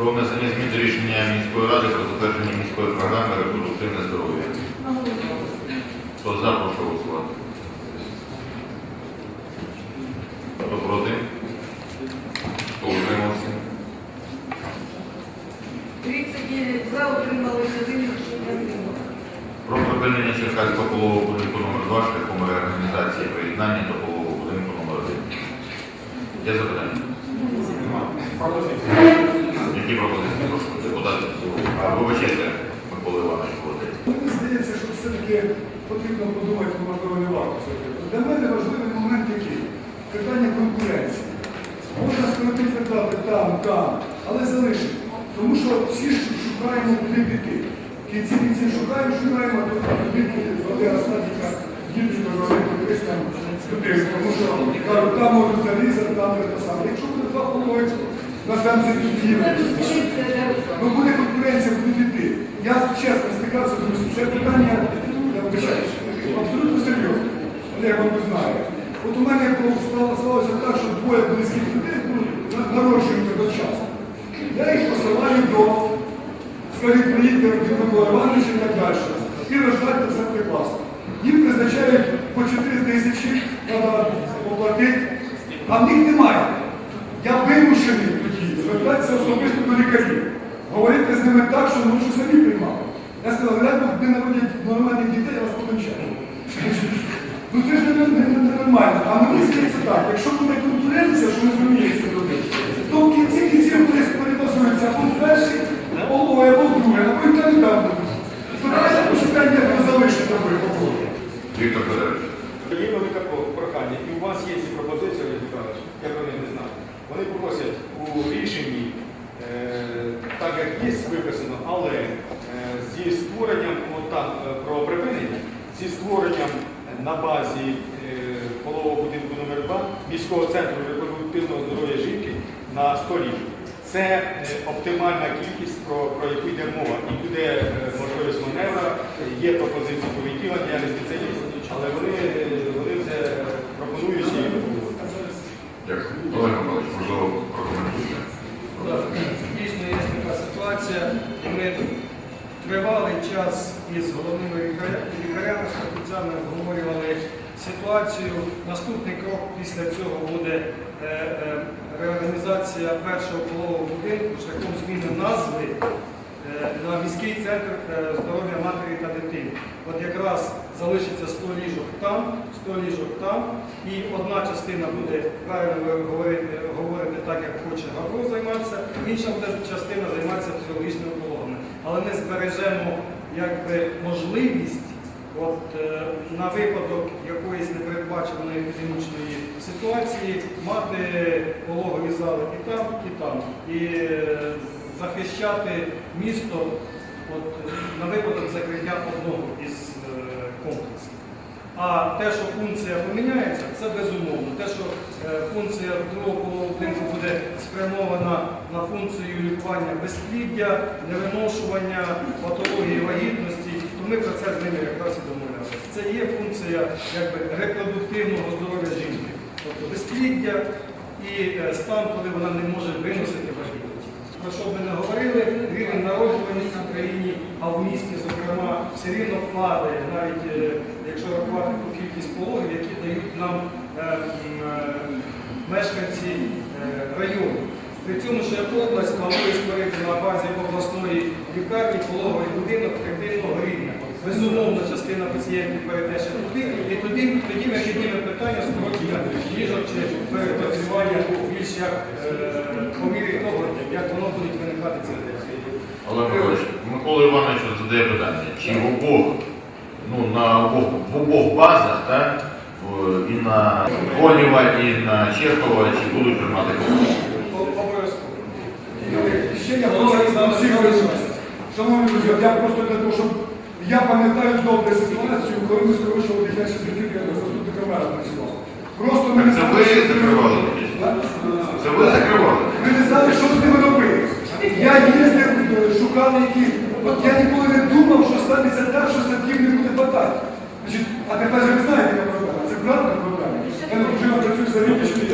Про внесення змін до рішення міської ради про затвердження міської програми репродуктивне здоров'я. Хто за, прошу голосувати. Хто проти? Хто утримався? 39 за, утрималися, один. Про припинення Черкаського полового будинку номер 2 шляхом реорганізації приєднання до полового будинку номер 1. Є запитання? Які пропозиції прошу депутати? Вибачайте, Микола Іванович Володимир. Мені здається, що все-таки потрібно подумати, можливо, не варто. Для мене важливий момент який? Питання конкуренції. Можна скоротити дати там, там, але залишити. Тому що всі шукаємо, куди піти. Кінці кінці шукаємо, шукаємо, а тут куди піти. Валера Стадіка, дівчинка говорить, десь там туди. Тому що там можуть залізати, там саме. Якщо буде два половинки, на станції тут Ну буде конкуренція, буде йти. Я чесно стикався, друзі, це питання, я вибачаюсь, абсолютно серйозно. Олег вам не знає. От у мене сталося так, що двоє близьких людей ну, на- народжують одночасно. Я їх посилаю до, скажімо, приїдьте до Микола Івановича і так далі. І рождайте все прекрасно. Їм призначають по 4 тисячі, треба оплатити, а в них немає. Я вимушений звертатися особисто до лікарів. Говорити з ними так, що вони вже самі приймали. Я сказав, рядом, де народять нормальних дітей, я вас покончаю. Ну це ж не, не, не, не нормально. А мені здається так, якщо буде конкуренція, що не зуміє це то в кінці кінців буде перебазується або перший, або або другий, або і там. То давайте пошукаємо, як ми залишимо такої попробуємо. Віктор Федорович. Є велике прохання, і у вас є ці пропозиції, Олег Михайлович, я про них не знаю. Вони просять у рішенні, е, так як є виписано, але е, зі створенням, там е, про припинення, зі створенням на базі полового будинку номер 2 міського центру репродуктивного здоров'я жінки на 100 ліжок. Це оптимальна кількість, про, про яку йде мова. І буде можливість маневра, є пропозиції по відділенню, я не спеціаліст, але вони, вони це пропонують і Дякую. Олег Миколаївич, можливо, прокоментуйте. Так, Дійсно є така ситуація, і ми тривалий час із головними лікаря- лікарями спеціально обговорювали ситуацію. Наступний крок після цього буде е, е, реорганізація першого полового будинку шляхом зміни назви е, на міський центр здоров'я матері та дитини. От якраз залишиться 100 ліжок там, 100 ліжок там, і одна частина буде, правильно ви говорите, говорите так, як хоче Гавро займатися, інша буде частина займатися фізіологічними пологами. Але ми збережемо якби, можливість от, е, на випадок якоїсь непередбаченої епідемічної ситуації мати пологові зали і там, і там. І е, захищати місто от, на випадок закриття одного із е, комплексів. А те, що функція поміняється, це безумовно. Те, що е, функція другого полового будинку буде спрямована на функцію лікування безпліддя, невиношування, патології вагітності, то ми про це з ними якраз і домовлялися. Це є функція якби, репродуктивного здоров'я жінки, тобто безпліддя і е, стан, коли вона не може виносити вагітність. Про що б ми не говорили, рівень народжуваності в Україні, а в місті, зокрема, все рівно падає, навіть е, якщо рахувати ту кількість пологів, які дають нам е, е, мешканці е, району. При цьому ще область планує створити на базі обласної лікарні пологовий будинок третинного рівня. Безумовно, частина пацієнтів перейде ще туди, і тоді, тоді ми піднімемо питання скорочення ліжок чи перепрацювання більш як по мірі того, як воно буде виникати ці Олег Микола Іванович задає питання, чи в обох, обох, в обох базах, так, в- і на Конєва, і на Чехова, чи будуть приймати комісію? Ще я всіх вирішувати. Шановні друзі, я просто для того, щоб я пам'ятаю добре ситуацію, коли ми скорочували дитячі я заступника мера працював. Просто ми не Це ви закривали? Це ви закривали? Ми не знали, що з ними робити. Я їздив, шукав які. От я ніколи не думав, що станеться так, що садків не буде хватати. А тепер ви знаєте, яка проблема. Це правда проблема. Я вже працюю за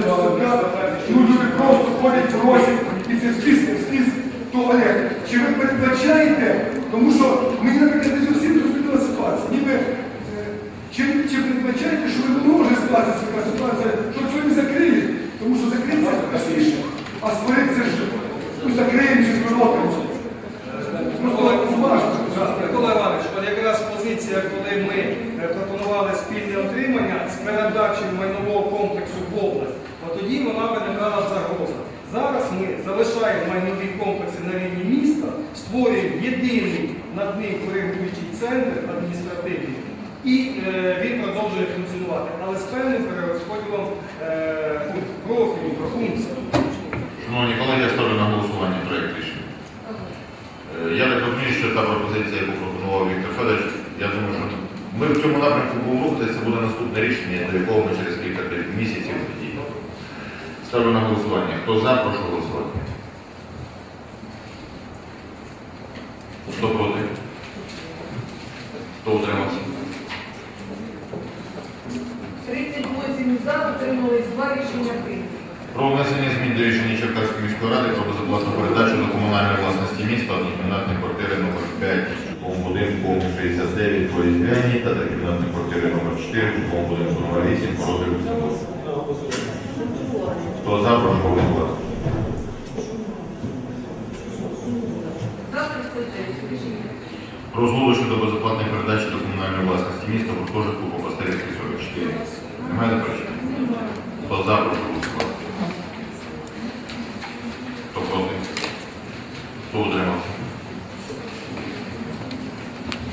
садка. Ну, люди просто ходять, просять, і це скрізь, скіз, то Олег, чи ви передбачаєте, тому що мені, наприклад, не зовсім зрозуміла ситуація. Ніби, е, чи, чи передбачаєте, що ви може скластися така ситуація, що сьогодні закриють, тому що закриється простіше, а створиться ж, ну закриємо чи зворотимо. Просто уважно. Микола Іванович, от якраз позиція, коли ми е, пропонували спільне отримання з передачею майнового комплексу в область, от тоді вона виникала загроза. Зараз ми залишаємо майнові комплекси на рівні міста, створюємо єдиний над ним коригуючий центр адміністративний, і е, він продовжує функціонувати, але з певним перерозподілом е, ну, профілю, про функції. Шановні колеги, я ставлю на голосування проєкт рішення. Е, Я так розумію, що та пропозиція, яку пропонував Віктор Федорович, я думаю, що ми в цьому напрямку будемо рухатися, буде наступне рішення, до якого ми через кілька місяців дійдемо. Ставлю на голосування. Хто за, прошу голосувати. Хто проти? Хто утримався? 38 за, утримались 2 рішення прийнято. Про внесення змін до рішення Черкаської міської ради про безоплатну передачу до комунальної власності міста однокімнатної квартири номер 5 житловому будинку 69 по Ізбяні та трикімнатної квартири номер 4 житловому будинку номер 8 по Люксембургу. Хто за, прошу голосувати. За 39 рішення. Про згоду щодо безоплатної передачі до комунальної власності міста гуртожитку по Пастерівській 44. Немає заперечень? Хто за, прошу голосувати. Хто проти? Хто утримався?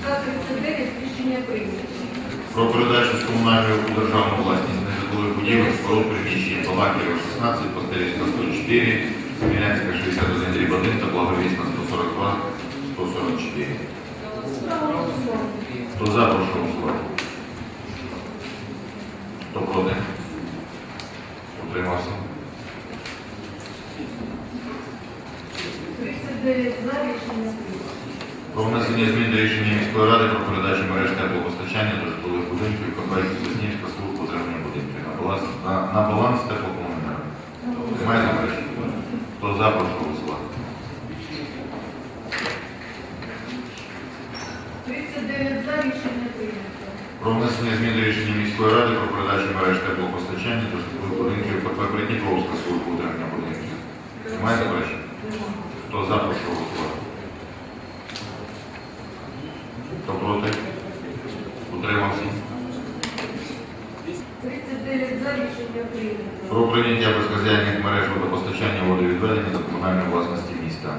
За 39 рішення прийнято. Про передачу з комунальної у державну власність нежитлових будівель споруд приміщень Балаківа 16, Пастерівська 104, Смілянська 61 дріб 1 та Благовісна 142, 144. Хто за, прошу голосувати. Хто проти? Утримався. 39 за рішення. Про внесення змін до рішення міської ради про передачу мереж теплопостачання до житлових будинків Кабайських Соснівська служба утримання будинків на баланс, на, на баланс теплокомуненерго. Заперечень? Хто за, прошу голосувати. 39 за рішення прийнято. Про внесення змін до рішення міської ради про передачу мереж теплопостачання до житлових будинків КП Придніпровська служба утримання будинків. Немає заперечень? Хто за, прошу голосувати. Хто проти? Утримався. 39 за рішення прийнято. Про прийняття безхазяйних мереж водопостачання водовідведення до комунальної власності міста.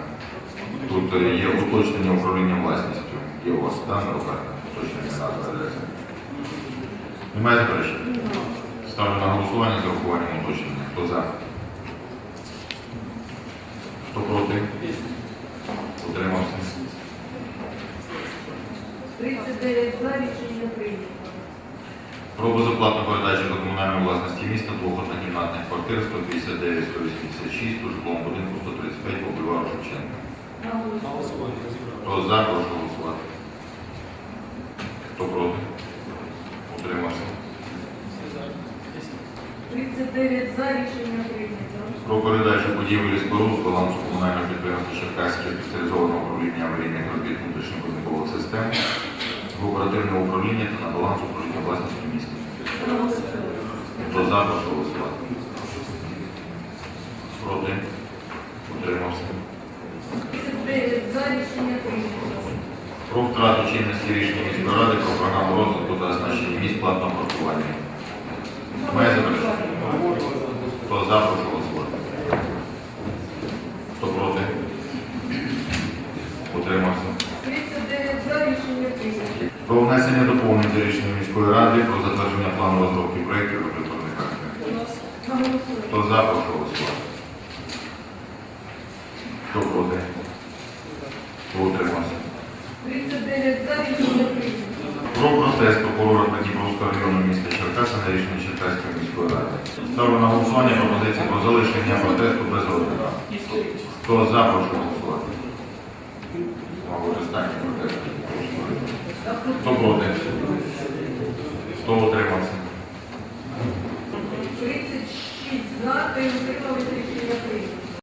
Тут е, є уточнення управління власністю. Є у вас там уточнення назви адреси. Немає заперечень? Ставлю на голосування з урахуванням уточнення. Хто за? Хто проти? Утримався. 39 за рішення прийнято. Про безоплатну передачу до комунальної власності міста двох однокімнатних квартир 159-186 у житловому будинку 135 по бульвару Шевченка. Хто за, прошу голосувати. Хто проти? Утримався. 39 за рішення прийнято. Про передачу будівлі споруд з балансу комунального підприємства Черкаське спеціалізованого управління аварійних робіт внутрішньобудинкових систем в оперативне управління та на баланс управління власністю міста. Хто за, прошу голосувати. Проти? Утримався. 39 за рішення прийнято. Про втрату чинності рішення міської ради про програму розвитку та оснащення місць платного паркування. Має заперечення? Хто за, прошу голосувати. Хто проти? Утримався. 39 за рішення прийнято. Про внесення доповнень до рішення міської ради про затвердження плану розробки проєктів регуляторних актів. Хто за, прошу голосувати. Хто проти? Хто утримався? 39 за рішення прийнято. Про протест прокурора Дніпровського району міста Черкаса на рішення Черкаської міської ради. Ставлю на голосування пропозиції про залишення протесту без розгляду. Хто за, прошу голосувати? Використання протесту. Хто проти? Хто утримався? 36 за, ти утрималися.